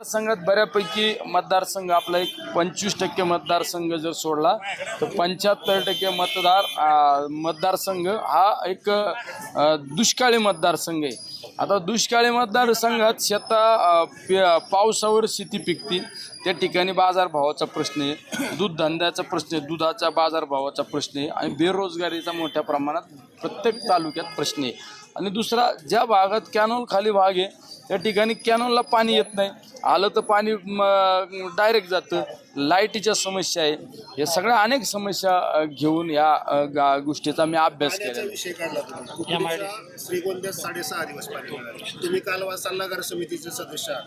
मतदारसंघात बऱ्यापैकी मतदारसंघ आपला एक पंचवीस टक्के मतदारसंघ जर सोडला तर पंच्याहत्तर टक्के मतदार मतदारसंघ हा एक दुष्काळी मतदारसंघ आहे. आता दुष्काळी मतदारसंघात शेता पावसावर शेती पिकते. त्या ठिकाणी बाजारभावाचा प्रश्न आहे. दूध धंद्याचा प्रश्न आहे. दुधाचा बाजारभावाचा प्रश्न आहे. आणि बेरोजगारीचा मोठ्या प्रमाणात प्रत्येक तालुक्यात प्रश्न आहे. आणि दुसरा ज्या भागात कॅनॉल खाली भाग आहे त्या ठिकाणी कॅनॉलला पाणी येत नाही. आलं तर पाणी डायरेक्ट जातं. लाईटीच्या समस्या आहे. या सगळ्या अनेक समस्या घेऊन या गा- गोष्टीचा मी अभ्यास पाण्याचा केलेला विषय काढला तुम्ही. श्रीगोंद्यात साडेसहा दिवस पाणी मिळालं तुम्ही कालवा सल्लागार समितीचे सदस्य आहात.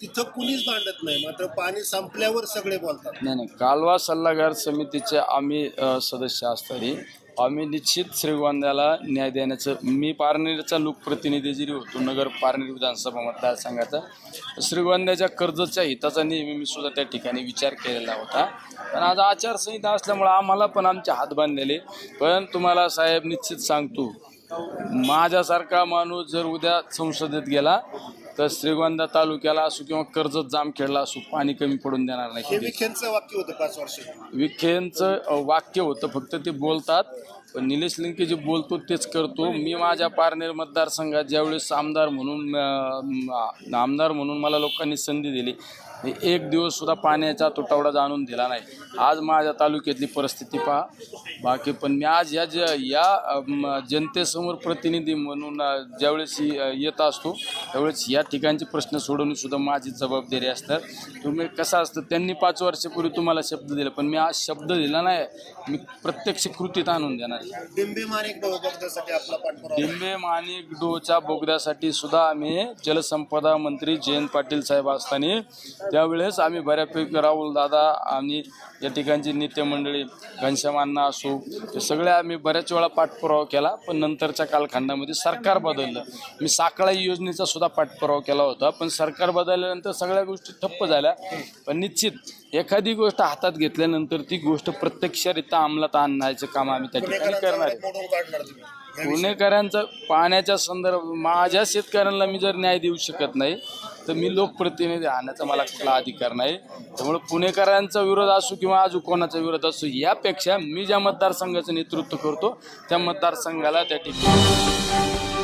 तिथं कुणीच भांडत नाही मात्र पाणी संपल्यावर सगळे बोलतात. नाही नाही. कालवा सल्लागार समितीचे आम्ही अ, सदस्य असताना आम्ही निश्चित श्रीगोंद्याला न्याय देण्याचं मी पारनेरचा लोकप्रतिनिधी जरी होतो नगर पारनेर विधानसभा मतदारसंघाचा. श्रीगोंद्याच्या कर्जच्या हिताचा नेहमी मी सुद्धा त्या ठिकाणी विचार केलेला होता. पण आज आचारसंहिता असल्यामुळं आम्हाला पण आमचे हात बांधलेले. पण तुम्हाला साहेब निश्चित सांगतो माझ्यासारखा माणूस जर उद्या संसदेत गेला तर श्रीगोंदा तालुक्याला असो किंवा कर्जत जामखेडला असो पाणी कमी पडून देणार नाही. हे विखेंचं वाक्य होतं पाच वर्ष विखेंचं वाक्य होतं फक्त ते बोलतात. पण निलेश लिंके जे बोलतो तेच करतो. मी माझ्या पारनेर मतदारसंघात ज्यावेळेस आमदार म्हणून आमदार म्हणून मला लोकांनी संधी दिली एक दिवस सुद्धा पाण्याचा तुटवडा जाणून दिला नाही. आज माझ्या तालुक्यातली परिस्थिती पहा. बाकी पण मी आज या ज या जनतेसमोर प्रतिनिधी म्हणून अ, ज्यावेळेस ही, अ, येत असतो त्यावेळेस या ठिकाणचे प्रश्न सोडवणे सुद्धा माझी जबाबदारी असतात तुम्ही कसं असतं त्यांनी पाच वर्षापूर्वी तुम्हाला शब्द दिला पण मी आज शब्द दिला नाही. मी प्रत्यक्ष कृतीत आणून देणार आहे. डिंबे माणिक बोगद्यासाठी आपला पाठपुरावा डिंबे माणिक डोच्या बोगद्यासाठी सुद्धा आम्ही जलसंपदा मंत्री जयंत पाटील साहेब असताना त्यावेळेस आम्ही बऱ्यापैकी राहुल दादा आणि या ठिकाणची नेते मंडळी घनश्यामांना असो हे सगळे आम्ही बऱ्याच वेळा पाठपुरावा केला पण नंतरच्या कालखंडामध्ये सरकार बदललं मी साकळा योजनेचा सुद्धा पाठपुरावा केला होता पण सरकार बदलल्यानंतर सगळ्या गोष्टी ठप्प झाल्या पण निश्चित एखादी गोष्ट हातात घेतल्यानंतर ती गोष्ट प्रत्यक्षरित्या अंमलात आणण्याचं काम आम्ही त्या ठिकाणी पुणेकरांचा करणार आहे. काढणार तुम्ही. पुणेकरांचं पाण्याच्या संदर्भ माझ्या शेतकऱ्यांना मी जर न्याय देऊ शकत नाही तर मी लोकप्रतिनिधी आणण्याचा मला कुठला अधिकार नाही. त्यामुळे पुणेकरांचा विरोध असो किंवा अजून कोणाचा विरोध असो यापेक्षा मी ज्या मतदारसंघाचं नेतृत्व करतो त्या मतदारसंघाला त्या ठिकाणी